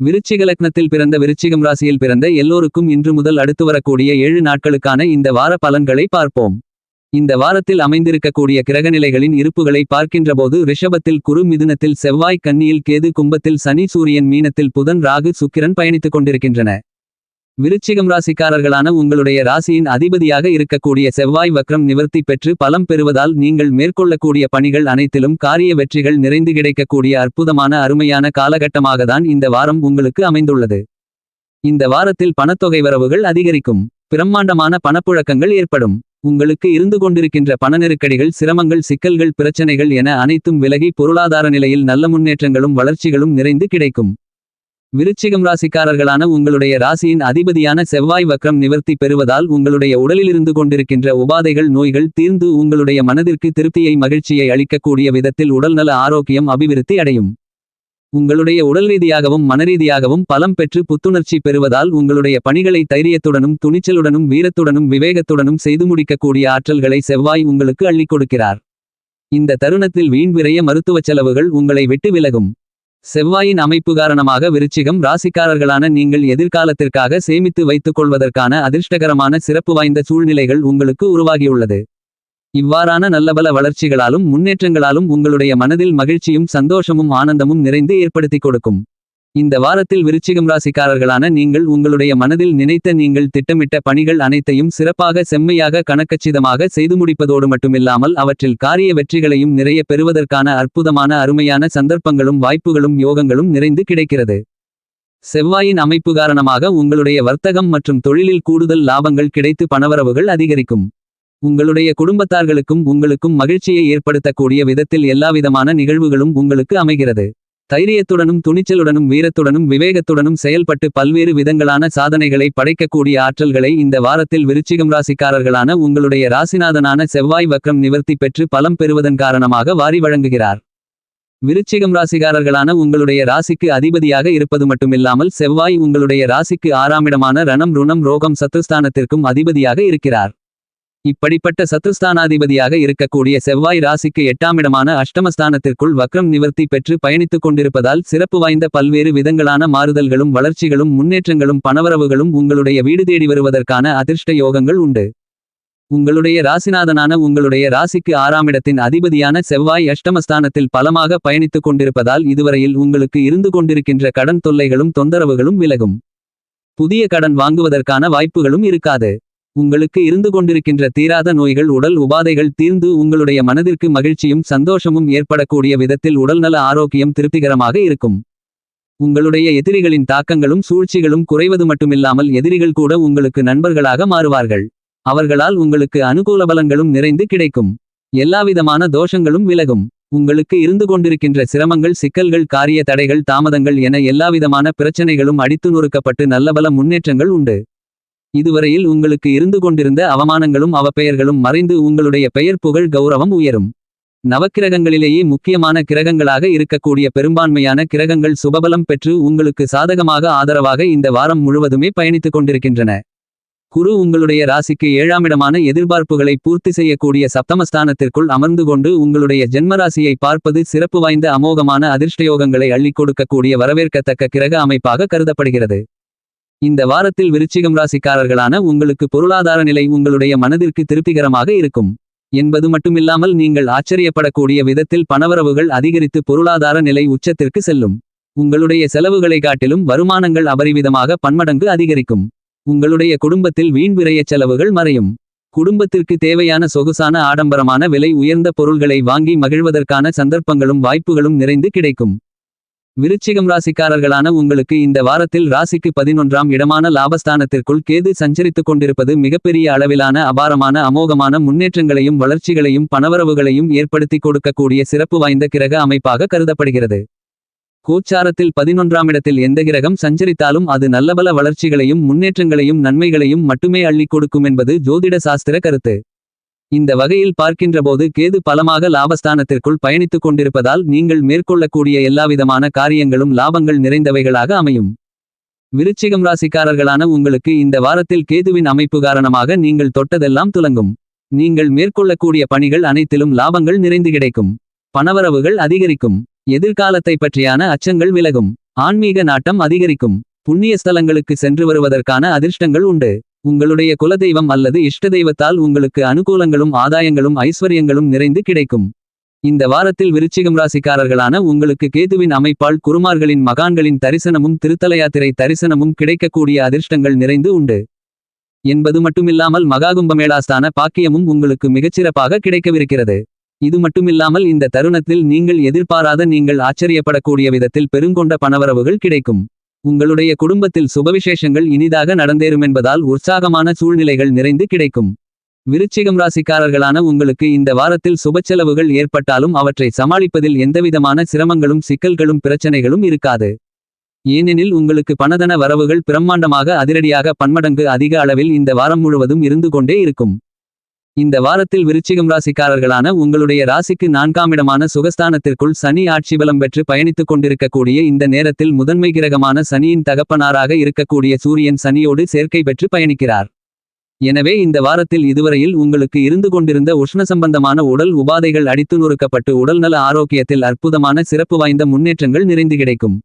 விருச்சிக லக்னத்தில் பிறந்த விருச்சிகம் ராசியில் பிறந்த எல்லோருக்கும் இன்று முதல் அடுத்து வரக்கூடிய ஏழு நாட்களுக்கான இந்த வார பலன்களை பார்ப்போம். இந்த வாரத்தில் அமைந்திருக்கக்கூடிய கிரகநிலைகளின் இருப்புகளை பார்க்கின்றபோது ரிஷபத்தில் குரு மிதுனத்தில் செவ்வாய் கன்னியில் கேது கும்பத்தில் சனி சூரியன் மீனத்தில் புதன் ராகு சுக்கிரன் பயணித்துக் கொண்டிருக்கின்றன. விருச்சிகம் ராசிக்காரர்களான உங்களுடைய ராசியின் அதிபதியாக இருக்கக்கூடிய செவ்வாய் வக்ரம் நிவர்த்தி பெற்று பலம் பெறுவதால் நீங்கள் மேற்கொள்ளக்கூடிய பணிகள் அனைத்திலும் காரிய வெற்றிகள் நிறைந்து கிடைக்கக்கூடிய அற்புதமான அருமையான காலகட்டமாகத்தான் இந்த வாரம் உங்களுக்கு அமைந்துள்ளது. இந்த வாரத்தில் பணத்தொகை வரவுகள் அதிகரிக்கும். பிரம்மாண்டமான பணப்புழக்கங்கள் ஏற்படும். உங்களுக்கு இருந்து கொண்டிருக்கின்ற பண நெருக்கடிகள் சிரமங்கள் சிக்கல்கள் பிரச்சனைகள் என அனைத்தும் விலகி பொருளாதார நிலையில் நல்ல முன்னேற்றங்களும் வளர்ச்சிகளும் நிறைந்து கிடைக்கும். விருச்சிகம் ராசிக்காரர்களான உங்களுடைய ராசியின் அதிபதியான செவ்வாய் வக்ரம் நிவர்த்தி பெறுவதால் உங்களுடைய உடலிலிருந்து கொண்டிருக்கின்ற உபாதைகள் நோய்கள் தீர்ந்து உங்களுடைய மனதிற்கு திருப்தியை மகிழ்ச்சியை அளிக்கக்கூடிய விதத்தில் உடல்நல ஆரோக்கியம் அபிவிருத்தி அடையும். உங்களுடைய உடல் ரீதியாகவும் மனரீதியாகவும் பலம் பெற்று புத்துணர்ச்சி பெறுவதால் உங்களுடைய பணிகளை தைரியத்துடனும் துணிச்சலுடனும் வீரத்துடனும் விவேகத்துடனும் செய்து முடிக்கக்கூடிய ஆற்றல்களை செவ்வாய் உங்களுக்கு அள்ளிக் கொடுக்கிறார். இந்த தருணத்தில் வீண் விரைய மருத்துவச் செலவுகள் உங்களை விட்டு விலகும். செவ்வாயின் அமைப்பு காரணமாக விருச்சிகம் ராசிக்காரர்களான நீங்கள் எதிர்காலத்திற்காக சேமித்து வைத்துக் கொள்வதற்கான அதிர்ஷ்டகரமான சிறப்பு வாய்ந்த சூழ்நிலைகள் உங்களுக்கு உருவாகியுள்ளது. இவ்வாறான நல்லபல வளர்ச்சிகளாலும் முன்னேற்றங்களாலும் உங்களுடைய மனதில் மகிழ்ச்சியும் சந்தோஷமும் ஆனந்தமும் நிறைந்து ஏற்படுத்திக் கொடுக்கும். இந்த வாரத்தில் விருச்சிகம் ராசிக்காரர்களான நீங்கள் உங்களுடைய மனதில் நினைத்த நீங்கள் திட்டமிட்ட பணிகள் அனைத்தையும் சிறப்பாக செம்மையாக கணக்கச்சிதமாக செய்து முடிப்பதோடு மட்டுமில்லாமல் அவற்றில் காரிய வெற்றிகளையும் நிறைய பெறுவதற்கான அற்புதமான அருமையான சந்தர்ப்பங்களும் வாய்ப்புகளும் யோகங்களும் நிறைந்து கிடைக்கிறது. செவ்வாயின் அமைப்பு காரணமாக உங்களுடைய வர்த்தகம் மற்றும் தொழிலில் கூடுதல் லாபங்கள் கிடைத்து பணவரவுகள் அதிகரிக்கும். உங்களுடைய குடும்பத்தார்களுக்கும் உங்களுக்கும் மகிழ்ச்சியை ஏற்படுத்தக்கூடிய விதத்தில் எல்லாவிதமான நிகழ்வுகளும் உங்களுக்கு அமைகிறது. தைரியத்துடனும் துணிச்சலுடனும் வீரத்துடனும் விவேகத்துடனும் செயல்பட்டு பல்வேறு விதங்களான சாதனைகளை படைக்கக்கூடிய ஆற்றல்களை இந்த வாரத்தில் விருச்சிகம் ராசிக்காரர்களான உங்களுடைய ராசிநாதனான செவ்வாய் வக்ரம் நிவர்த்தி பெற்று பலம் பெறுவதன் காரணமாக வாரி வழங்குகிறார். விருச்சிகம் ராசிகாரர்களான உங்களுடைய ராசிக்கு அதிபதியாக இருப்பது மட்டுமில்லாமல் செவ்வாய் உங்களுடைய ராசிக்கு ஆறாமிடமான ரணம் ருணம் ரோகம் சத்துஸ்தானத்திற்கும் அதிபதியாக இருக்கிறார். இப்படிப்பட்ட சத்துஸ்தானாதிபதியாக இருக்கக்கூடிய செவ்வாய் ராசிக்கு எட்டாமிடமான அஷ்டமஸ்தானத்திற்குள் வக்ரம் நிவர்த்தி பெற்று பயணித்துக் கொண்டிருப்பதால் சிறப்பு வாய்ந்த பல்வேறு விதங்களான மாறுதல்களும் வளர்ச்சிகளும் முன்னேற்றங்களும் பணவரவுகளும் உங்களுடைய வீடு தேடி வருவதற்கான அதிர்ஷ்ட யோகங்கள் உண்டு. உங்களுடைய ராசிநாதனான உங்களுடைய ராசிக்கு ஆறாமிடத்தின் அதிபதியான செவ்வாய் அஷ்டமஸ்தானத்தில் பலமாக பயணித்துக் கொண்டிருப்பதால் இதுவரையில் உங்களுக்கு இருந்து கொண்டிருக்கின்ற கடன் தொல்லைகளும் தொந்தரவுகளும் விலகும். புதிய கடன் வாங்குவதற்கான வாய்ப்புகளும் இருக்காது. உங்களுக்கு இருந்து கொண்டிருக்கின்ற தீராத நோய்கள் உடல் உபாதைகள் தீர்ந்து உங்களுடைய மனதிற்கு மகிழ்ச்சியும் சந்தோஷமும் ஏற்படக்கூடிய விதத்தில் உடல்நல ஆரோக்கியம் திருப்திகரமாக இருக்கும். உங்களுடைய எதிரிகளின் தாக்கங்களும் சூழ்ச்சிகளும் குறைவது மட்டுமில்லாமல் எதிரிகள் கூட உங்களுக்கு நண்பர்களாக மாறுவார்கள். அவர்களால் உங்களுக்கு அனுகூல பலங்களும் நிறைந்து கிடைக்கும். எல்லாவிதமான தோஷங்களும் விலகும். உங்களுக்கு இருந்து கொண்டிருக்கின்ற சிரமங்கள் சிக்கல்கள் காரிய தடைகள் தாமதங்கள் என எல்லாவிதமான பிரச்சனைகளும் அடித்து நொறுக்கப்பட்டு நல்லபல முன்னேற்றங்கள் உண்டு. இதுவரையில் உங்களுக்கு இருந்து கொண்டிருந்த அவமானங்களும் அவப்பெயர்களும் மறைந்து உங்களுடைய பெயர் புகழ் கௌரவம் உயரும். நவக்கிரகங்களிலேயே முக்கியமான கிரகங்களாக இருக்கக்கூடிய பெரும்பான்மையான கிரகங்கள் சுபபலம் பெற்று உங்களுக்கு சாதகமாக ஆதரவாக இந்த வாரம் முழுவதுமே பயணித்துக் கொண்டிருக்கின்றன. குரு உங்களுடைய ராசிக்கு ஏழாமிடமான எதிர்பார்ப்புகளை பூர்த்தி செய்யக்கூடிய சப்தமஸ்தானத்திற்குள் அமர்ந்து கொண்டு உங்களுடைய ஜென்மராசியை பார்ப்பது சிறப்பு வாய்ந்த அமோகமான அதிர்ஷ்டயோகங்களை அள்ளிக் கொடுக்கக்கூடிய வரவேற்கத்தக்க கிரக அமைப்பாக கருதப்படுகிறது. இந்த வாரத்தில் விருச்சிகம் ராசிக்காரர்களான உங்களுக்கு பொருளாதார நிலை உங்களுடைய மனதிற்கு திருப்திகரமாக இருக்கும். என்பது மட்டுமில்லாமல் நீங்கள் ஆச்சரியப்படக்கூடிய விதத்தில் பணவரவுகள் அதிகரித்து பொருளாதார நிலை உச்சத்திற்கு செல்லும். உங்களுடைய செலவுகளை காட்டிலும் வருமானங்கள் அபரிவிதமாக பன்மடங்கு அதிகரிக்கும். உங்களுடைய குடும்பத்தில் வீண் விரையச் செலவுகள் மறையும். குடும்பத்திற்கு தேவையான சொகுசான ஆடம்பரமான விலை உயர்ந்த பொருள்களை வாங்கி மகிழ்வதற்கான சந்தர்ப்பங்களும் வாய்ப்புகளும் நிறைந்து கிடைக்கும். விருச்சிகம் ராசிக்காரர்களான உங்களுக்கு இந்த வாரத்தில் ராசிக்கு பதினொன்றாம் இடமான லாபஸ்தானத்திற்குள் கேது சஞ்சரித்துக் கொண்டிருப்பது மிகப்பெரிய அளவிலான அபாரமான அமோகமான முன்னேற்றங்களையும் வளர்ச்சிகளையும் பணவரவுகளையும் ஏற்படுத்திக் கொடுக்கக்கூடிய சிறப்பு வாய்ந்த கிரக அமைப்பாக கருதப்படுகிறது. கோச்சாரத்தில் பதினொன்றாம் இடத்தில் எந்த கிரகம் சஞ்சரித்தாலும் அது நல்லபல வளர்ச்சிகளையும் முன்னேற்றங்களையும் நன்மைகளையும் மட்டுமே அள்ளிக் கொடுக்கும் என்பது ஜோதிட சாஸ்திர கருத்து. இந்த வகையில் பார்க்கின்றபோது கேது பலமாக லாபஸ்தானத்திற்குள் பயணித்துக் கொண்டிருப்பதால் நீங்கள் மேற்கொள்ளக்கூடிய எல்லாவிதமான காரியங்களும் லாபங்கள் நிறைந்தவைகளாக அமையும். விருச்சிகம் ராசிக்காரர்களான உங்களுக்கு இந்த வாரத்தில் கேதுவின் அமைப்பு காரணமாக நீங்கள் தொட்டதெல்லாம் துலங்கும். நீங்கள் மேற்கொள்ளக்கூடிய பணிகள் அனைத்திலும் லாபங்கள் நிறைந்து கிடைக்கும். பணவரவுகள் அதிகரிக்கும். எதிர்காலத்தை பற்றியான அச்சங்கள் விலகும். ஆன்மீக நாட்டம் அதிகரிக்கும். புண்ணிய ஸ்தலங்களுக்கு சென்று வருவதற்கான அதிர்ஷ்டங்கள் உண்டு. உங்களுடைய குலதெய்வம் அல்லது இஷ்ட தெய்வத்தால் உங்களுக்கு அனுகூலங்களும் ஆதாயங்களும் ஐஸ்வர்யங்களும் நிறைந்து கிடைக்கும். இந்த வாரத்தில் விருச்சிகம் ராசிக்காரர்களான உங்களுக்கு கேதுவின் அமைப்பால் குருமார்களின் மகான்களின் தரிசனமும் திருத்தலயாத்திரை தரிசனமும் கிடைக்கக்கூடிய அதிர்ஷ்டங்கள் நிறைந்து உண்டு. என்பது மட்டுமில்லாமல் மகாகும்பமேளாஸ்தான பாக்கியமும் உங்களுக்கு மிகச்சிறப்பாக கிடைக்கவிருக்கிறது. இது மட்டுமில்லாமல் இந்த தருணத்தில் நீங்கள் எதிர்பாராத நீங்கள் ஆச்சரியப்படக்கூடிய விதத்தில் பெருங்கொண்ட பணவரவுகள் கிடைக்கும். உங்களுடைய குடும்பத்தில் சுபவிசேஷங்கள் இனிதாக நடந்தேறுமென்பதால் உற்சாகமான சூழ்நிலைகள் நிறைந்து கிடைக்கும். விருச்சிகம் ராசிக்காரர்களான உங்களுக்கு இந்த வாரத்தில் சுபச்செலவுகள் ஏற்பட்டாலும் அவற்றை சமாளிப்பதில் எந்தவிதமான சிரமங்களும் சிக்கல்களும் பிரச்சனைகளும் இருக்காது. ஏனெனில் உங்களுக்கு பணதன வரவுகள் பிரம்மாண்டமாக அதிரடியாக பன்மடங்கு அதிக அளவில் இந்த வாரம் முழுவதும் இருந்து கொண்டே இருக்கும். இந்த வாரத்தில் விருச்சிகம் ராசிக்காரர்களான உங்களுடைய ராசிக்கு நான்காம் இடமான சுகஸ்தானத்திற்குள் சனி ஆட்சி பலம் பெற்று பயணித்துக் கொண்டிருக்கக்கூடிய இந்த நேரத்தில் முதன்மை கிரகமான சனியின் தகப்பனாராக இருக்கக்கூடிய சூரியன் சனியோடு சேர்க்கை பெற்று பயணிக்கிறார். எனவே இந்த வாரத்தில் இதுவரையில் உங்களுக்கு இருந்து கொண்டிருந்த உஷ்ண சம்பந்தமான உடல் உபாதைகள் அடித்து நொறுக்கப்பட்டு உடல்நல ஆரோக்கியத்தில் அற்புதமான சிறப்பு வாய்ந்த முன்னேற்றங்கள் நிறைந்து கிடைக்கும்.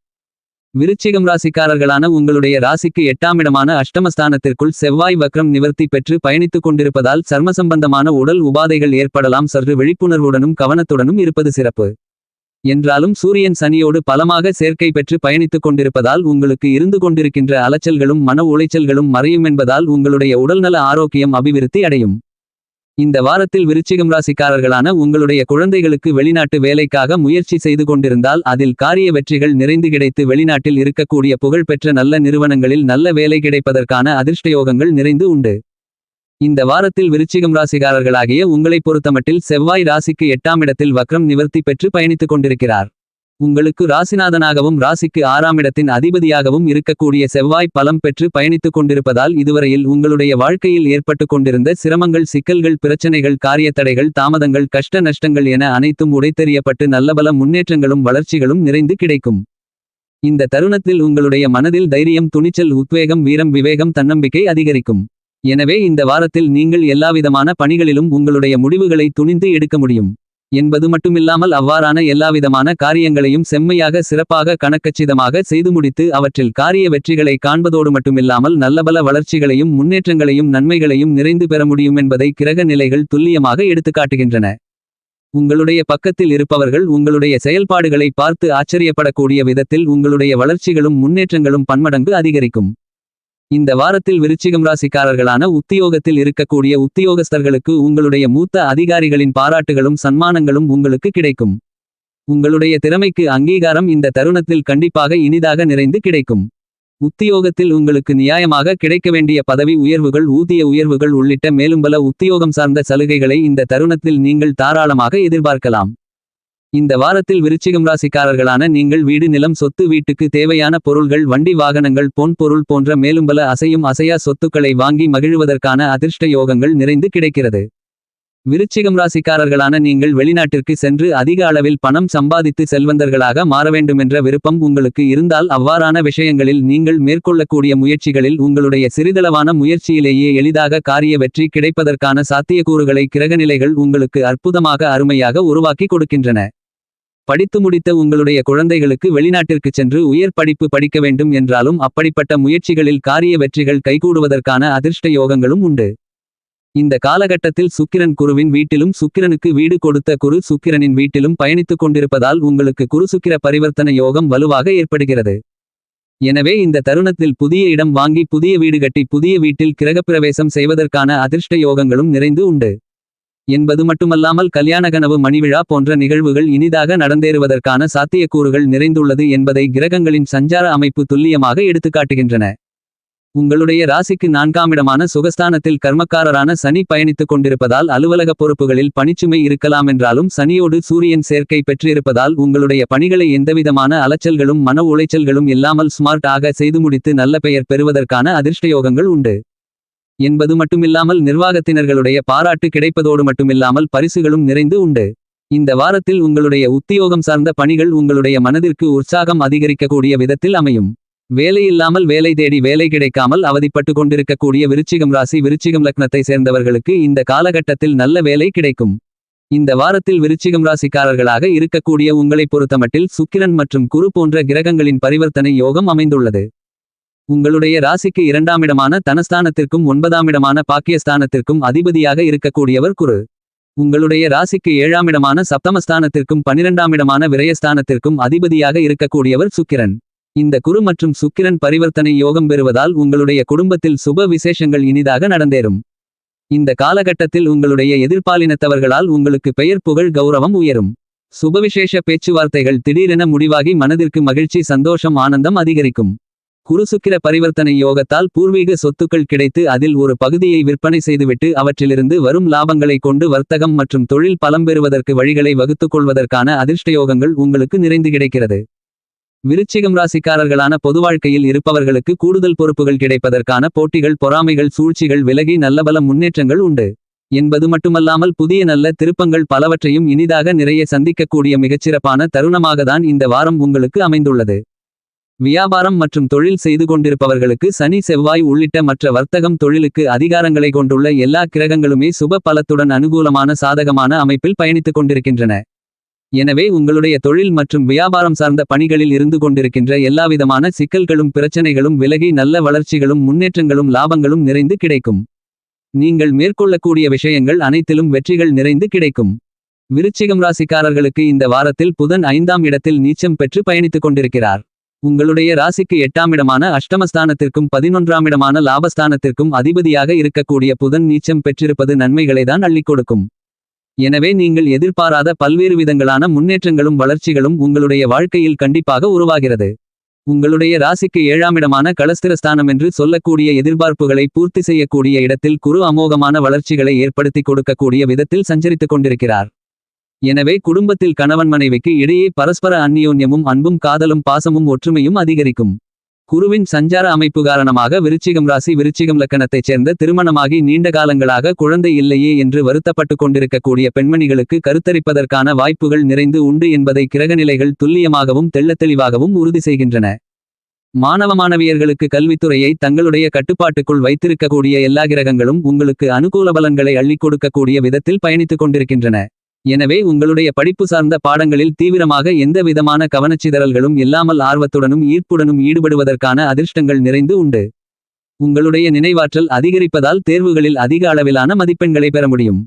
விருச்சிகம் ராசிக்காரர்களான உங்களுடைய ராசிக்கு எட்டாமிடமான அஷ்டமஸ்தானத்திற்குள் செவ்வாய் வக்ரம் நிவர்த்தி பெற்று பயணித்துக் கொண்டிருப்பதால் சர்ம சம்பந்தமான உடல் உபாதைகள் ஏற்படலாம் சற்று விழிப்புணர்வுடனும் கவனத்துடனும் இருப்பது சிறப்பு. என்றாலும் சூரியன் சனியோடு பலமாக சேர்க்கை பெற்று பயணித்துக் கொண்டிருப்பதால் உங்களுக்கு இருந்து கொண்டிருக்கின்ற அலைச்சல்களும் மன உளைச்சல்களும் மறையும் என்பதால் உங்களுடைய உடல்நல ஆரோக்கியம் அபிவிருத்தி அடையும். இந்த வாரத்தில் விருச்சிகம் ராசிக்காரர்களான உங்களுடைய குழந்தைகளுக்கு வெளிநாட்டு வேலைக்காக முயற்சி செய்து கொண்டிருந்தால் அதில் காரிய வெற்றிகள் நிறைந்து கிடைத்து வெளிநாட்டில் இருக்கக்கூடிய புகழ்பெற்ற நல்ல நிறுவனங்களில் நல்ல வேலை கிடைப்பதற்கான அதிர்ஷ்டயோகங்கள் நிறைந்து உண்டு. இந்த வாரத்தில் விருச்சிகம் ராசிக்காரர்களாகிய உங்களைப் பொறுத்தமட்டில் செவ்வாய் ராசிக்கு எட்டாம் இடத்தில் வக்ரம் நிவர்த்தி பெற்று பயணித்துக் கொண்டிருக்கிறார். உங்களுக்கு ராசிநாதனாகவும் ராசிக்கு ஆறாம் இடத்தின் அதிபதியாகவும் இருக்கக்கூடிய செவ்வாய் பலம் பெற்று பயணித்துக் கொண்டிருப்பதால் இதுவரையில் உங்களுடைய வாழ்க்கையில் ஏற்பட்டு கொண்டிருந்த சிரமங்கள் சிக்கல்கள் பிரச்சனைகள் காரியத்தடைகள் தாமதங்கள் கஷ்ட நஷ்டங்கள் என அனைத்தும் உடைத்தெறியப்பட்டு நல்லபல முன்னேற்றங்களும் வளர்ச்சிகளும் நிறைந்து கிடைக்கும். இந்த தருணத்தில் உங்களுடைய மனதில் தைரியம் துணிச்சல் உத்வேகம் வீரம் விவேகம் தன்னம்பிக்கை அதிகரிக்கும். எனவே இந்த வாரத்தில் நீங்கள் எல்லாவிதமான பணிகளிலும் உங்களுடைய முடிவுகளை துணிந்து எடுக்க முடியும். என்பது மட்டுமில்லாமல் அவ்வாறான எல்லாவிதமான காரியங்களையும் செம்மையாக சிறப்பாக கணக்கச்சிதமாக செய்து முடித்து அவற்றில் காரிய வெற்றிகளை காண்பதோடு மட்டுமில்லாமல் நல்லபல வளர்ச்சிகளையும் முன்னேற்றங்களையும் நன்மைகளையும் நிறைந்து பெற முடியும் என்பதை கிரக நிலைகள் துல்லியமாக எடுத்துக்காட்டுகின்றன உங்களுடைய பக்கத்தில் இருப்பவர்கள் உங்களுடைய செயல்பாடுகளை பார்த்து ஆச்சரியப்படக்கூடிய விதத்தில் உங்களுடைய வளர்ச்சிகளும் முன்னேற்றங்களும் பன்மடங்கு அதிகரிக்கும். இந்த வாரத்தில் விருச்சிகம் ராசிக்காரர்களான உத்தியோகத்தில் இருக்கக்கூடிய உத்தியோகஸ்தர்களுக்கு உங்களுடைய மூத்த அதிகாரிகளின் பாராட்டுகளும் சன்மானங்களும் உங்களுக்கு கிடைக்கும். உங்களுடைய திறமைக்கு அங்கீகாரம் இந்த தருணத்தில் கண்டிப்பாக இனிதாக நிறைந்து கிடைக்கும். உத்தியோகத்தில் உங்களுக்கு நியாயமாக கிடைக்க வேண்டிய பதவி உயர்வுகள் ஊதிய உயர்வுகள் உள்ளிட்ட மேலும் பல உத்தியோகம் சார்ந்த சலுகைகளை இந்த தருணத்தில் நீங்கள் தாராளமாக எதிர்பார்க்கலாம். இந்த வாரத்தில் விருச்சிகம் ராசிக்காரர்களான நீங்கள் வீடு நிலம் சொத்து வீட்டுக்கு தேவையான பொருள்கள் வண்டி வாகனங்கள் பொன் பொருள் போன்ற மேலும் பல அசையும் அசையா சொத்துக்களை வாங்கி மகிழ்வதற்கான அதிர்ஷ்ட யோகங்கள் நிறைந்து கிடைக்கிறது. விருச்சிகம் ராசிக்காரர்களான நீங்கள் வெளிநாட்டிற்கு சென்று அதிக அளவில் பணம் சம்பாதித்து செல்வந்தர்களாக மாற வேண்டுமென்ற விருப்பம் உங்களுக்கு இருந்தால் அவ்வாறான விஷயங்களில் நீங்கள் மேற்கொள்ளக்கூடிய முயற்சிகளில் உங்களுடைய சிறிதளவான முயற்சியிலேயே எளிதாக காரிய வெற்றி கிடைப்பதற்கான சாத்தியக்கூறுகளை கிரகநிலைகள் உங்களுக்கு அற்புதமாக அருமையாக உருவாக்கி கொடுக்கின்றன. படித்து முடித்த உங்களுடைய குழந்தைகளுக்கு வெளிநாட்டிற்கு சென்று உயர் படிப்பு படிக்க வேண்டும் என்றாலும் அப்படிப்பட்ட முயற்சிகளில் காரிய வெற்றிகள் கைகூடுவதற்கான அதிர்ஷ்ட யோகங்களும் உண்டு. இந்த காலகட்டத்தில் சுக்கிரன் குருவின் வீட்டிலும் சுக்கிரனுக்கு வீடு கொடுத்த குரு சுக்கிரனின் வீட்டிலும் பயணித்துக் கொண்டிருப்பதால் உங்களுக்கு குரு சுக்கிர பரிவர்த்தன யோகம் வலுவாக ஏற்படுகிறது. எனவே இந்த தருணத்தில் புதிய இடம் வாங்கி புதிய வீடு கட்டி புதிய வீட்டில் கிரகப்பிரவேசம் செய்வதற்கான அதிர்ஷ்ட யோகங்களும் நிறைந்து உண்டு. என்பது மட்டுமல்லாமல் கல்யாண கனவு மணிவிழா போன்ற நிகழ்வுகள் இனிதாக நடந்தேறுவதற்கான சாத்தியக்கூறுகள் நிறைந்துள்ளது என்பதை கிரகங்களின் சஞ்சார அமைப்பு துல்லியமாக எடுத்துக்காட்டுகின்றன. உங்களுடைய ராசிக்கு நான்காமிடமான சுகஸ்தானத்தில் கர்மக்காரரான சனி பயணித்துக் கொண்டிருப்பதால் அலுவலக பொறுப்புகளில் பணிச்சுமை இருக்கலாம் என்றாலும் சனியோடு சூரியன் சேர்க்கை பெற்றிருப்பதால் உங்களுடைய பணிகளை எந்தவிதமான அலைச்சல்களும் மன உளைச்சல்களும் இல்லாமல் ஸ்மார்ட் ஆக செய்து முடித்து நல்ல பெயர் பெறுவதற்கான அதிர்ஷ்டயோகங்கள் உண்டு. என்பது மட்டுமில்லாமல் நிர்வாகத்தினர்களுடைய பாராட்டு கிடைப்பதோடு மட்டுமில்லாமல் பரிசுகளும் நிறைந்து உண்டு. இந்த வாரத்தில் உங்களுடைய உத்தியோகம் சார்ந்த பணிகள் உங்களுடைய மனதிற்கு உற்சாகம் அதிகரிக்கக்கூடிய விதத்தில் அமையும். வேலையில்லாமல் வேலை தேடி வேலை கிடைக்காமல் அவதிப்பட்டு கொண்டிருக்கக்கூடிய விருச்சிகம் ராசி விருச்சிகம் லக்னத்தை சேர்ந்தவர்களுக்கு இந்த காலகட்டத்தில் நல்ல வேலை கிடைக்கும். இந்த வாரத்தில் விருச்சிகம் ராசிக்காரர்களாக இருக்கக்கூடிய உங்களைப் பொறுத்தமட்டில் சுக்கிரன் மற்றும் குரு போன்ற கிரகங்களின் பரிவர்த்தனை யோகம் அமைந்துள்ளது. உங்களுடைய ராசிக்கு இரண்டாமிடமான தனஸ்தானத்திற்கும் ஒன்பதாமிடமான பாக்கியஸ்தானத்திற்கும் அதிபதியாக இருக்கக்கூடியவர் குரு. உங்களுடைய ராசிக்கு ஏழாமிடமான சப்தமஸ்தானத்திற்கும் பனிரெண்டாமிடமான விரயஸ்தானத்திற்கும் அதிபதியாக இருக்கக்கூடியவர் சுக்கிரன். இந்த குரு மற்றும் சுக்கிரன் பரிவர்த்தனை யோகம் பெறுவதால் உங்களுடைய குடும்பத்தில் சுப விசேஷங்கள் இனிதாக நடந்தேறும். இந்த காலகட்டத்தில் உங்களுடைய எதிர்பாலினத்தவர்களால் உங்களுக்கு பெயர் புகழ் கௌரவம் உயரும். சுபவிசேஷ பேச்சுவார்த்தைகள் திடீரென முடிவாகி மனதிற்கு மகிழ்ச்சி சந்தோஷம் ஆனந்தம் அதிகரிக்கும். குருசுக்கிர பரிவர்த்தனை யோகத்தால் பூர்வீக சொத்துக்கள் கிடைத்து அதில் ஒரு பகுதியை விற்பனை செய்துவிட்டு அவற்றிலிருந்து வரும் லாபங்களை கொண்டு வர்த்தகம் மற்றும் தொழில் பலம் பெறுவதற்கு வழிகளை வகுத்துக் கொள்வதற்கான அதிர்ஷ்டயோகங்கள் உங்களுக்கு நிறைந்து கிடைக்கிறது. விருச்சிகம் ராசிக்காரர்களான பொது வாழ்க்கையில் இருப்பவர்களுக்கு கூடுதல் பொறுப்புகள் கிடைப்பதற்கான போட்டிகள் பொறாமைகள் சூழ்ச்சிகள் விலகி நல்லபல முன்னேற்றங்கள் உண்டு. என்பது மட்டுமல்லாமல் புதிய நல்ல திருப்பங்கள் பலவற்றையும் இனிதாக நிறைய சந்திக்கக்கூடிய மிகச்சிறப்பான தருணமாகத்தான் இந்த வாரம் உங்களுக்கு அமைந்துள்ளது. வியாபாரம் மற்றும் தொழில் செய்து கொண்டிருப்பவர்களுக்கு சனி செவ்வாய் உள்ளிட்ட மற்ற வர்த்தகம் தொழிலுக்கு அதிகாரங்களை கொண்டுள்ள எல்லா கிரகங்களுமே சுப பலத்துடன் அனுகூலமான சாதகமான அமைப்பில் பயணித்துக் கொண்டிருக்கின்றன. எனவே உங்களுடைய தொழில் மற்றும் வியாபாரம் சார்ந்த பணிகளில் இருந்து கொண்டிருக்கின்ற எல்லாவிதமான சிக்கல்களும் பிரச்சனைகளும் விலகி நல்ல வளர்ச்சிகளும் முன்னேற்றங்களும் லாபங்களும் நிறைந்து கிடைக்கும். நீங்கள் மேற்கொள்ளக்கூடிய விஷயங்கள் அனைத்திலும் வெற்றிகள் நிறைந்து கிடைக்கும். விருச்சிகம் ராசிக்காரர்களுக்கு இந்த வாரத்தில் புதன் ஐந்தாம் இடத்தில் நீச்சம் பெற்று பயணித்துக் கொண்டிருக்கிறார். உங்களுடைய ராசிக்கு எட்டாமிடமான அஷ்டமஸ்தானத்திற்கும் பதினொன்றாமிடமான லாபஸ்தானத்திற்கும் அதிபதியாக இருக்கக்கூடிய புதன் நீச்சம் பெற்றிருப்பது நன்மைகளை தான் அள்ளிக் கொடுக்கும். எனவே நீங்கள் எதிர்பாராத பல்வேறு விதங்களான முன்னேற்றங்களும் வளர்ச்சிகளும் உங்களுடைய வாழ்க்கையில் கண்டிப்பாக உருவாகிறது. உங்களுடைய ராசிக்கு ஏழாமிடமான களஸ்திரஸ்தானம் என்று சொல்லக்கூடிய எதிர்பார்ப்புகளை பூர்த்தி செய்யக்கூடிய இடத்தில் குரு அமோகமான வளர்ச்சிகளை ஏற்படுத்தி கொடுக்கக்கூடிய விதத்தில் சஞ்சரித்துக் கொண்டிருக்கிறார். எனவே குடும்பத்தில் கணவன் மனைவிக்கு இடையே பரஸ்பர அந்நியோன்யமும் அன்பும் காதலும் பாசமும் ஒற்றுமையும் அதிகரிக்கும். குருவின் சஞ்சார அமைப்பு காரணமாக விருச்சிகம் ராசி விருச்சிகம் லக்கணத்தைச் சேர்ந்த திருமணமாகி நீண்ட காலங்களாக குழந்தை இல்லையே என்று வருத்தப்பட்டு கொண்டிருக்கக்கூடிய பெண்மணிகளுக்கு கருத்தரிப்பதற்கான வாய்ப்புகள் நிறைந்து உண்டு என்பதை கிரகநிலைகள் துல்லியமாகவும் தெள்ளத்தெளிவாகவும் உறுதி செய்கின்றன. மாணவ மாணவியர்களுக்கு கல்வித்துறையை தங்களுடைய கட்டுப்பாட்டுக்குள் வைத்திருக்கக்கூடிய எல்லா கிரகங்களும் உங்களுக்கு அனுகூல பலன்களை அள்ளிக் கொடுக்கக்கூடிய விதத்தில் பயணித்துக் கொண்டிருக்கின்றன. எனவே உங்களுடைய படிப்பு சார்ந்த பாடங்களில் தீவிரமாக எந்த விதமான கவனச்சிதறல்களும் இல்லாமல் ஆர்வத்துடனும் ஈர்ப்புடனும் ஈடுபடுவதற்கான அதிர்ஷ்டங்கள் நிறைந்து உண்டு. உங்களுடைய நினைவாற்றல் அதிகரிப்பதால் தேர்வுகளில் அதிக அளவிலான மதிப்பெண்களை பெற முடியும்.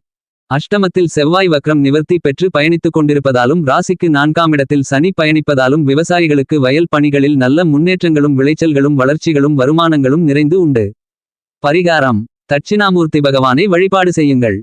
அஷ்டமத்தில் செவ்வாய் வக்ரம் நிவர்த்தி பெற்று பயணித்துக் கொண்டிருப்பதாலும் ராசிக்கு நான்காம் இடத்தில் சனி பயணிப்பதாலும் விவசாயிகளுக்கு வயல் பணிகளில் நல்ல முன்னேற்றங்களும் விளைச்சல்களும் வளர்ச்சிகளும் வருமானங்களும் நிறைந்து உண்டு. பரிகாரம். தட்சிணாமூர்த்தி பகவானை வழிபாடு செய்யுங்கள்.